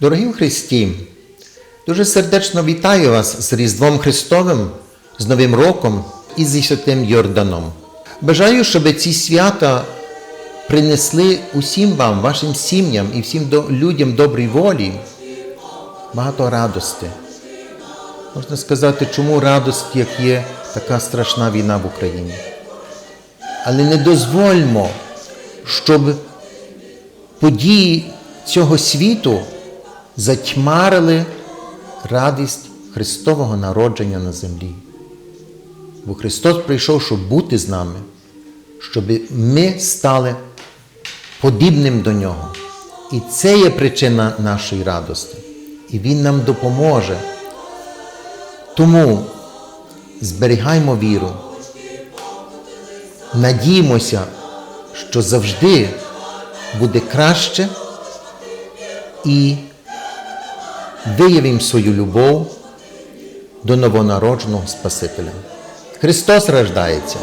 Дорогі в Христі, дуже сердечно вітаю вас з Різдвом Христовим, з Новим Роком і зі Святим Йорданом. Бажаю, щоб ці свята принесли усім вам, вашим сім'ям і всім людям доброї волі багато радости. Можна сказати, чому радость, як є така страшна війна в Україні. Але не дозвольмо, щоб події цього світу затьмарили радість Христового народження на землі. Бо Христос прийшов, щоб бути з нами, щоб ми стали подібним до Нього. І це є причина нашої радості. І Він нам допоможе. Тому зберігаймо віру, надіємося, що завжди буде краще і виявимо свою любов до новонародженого Спасителя. Христос рождається.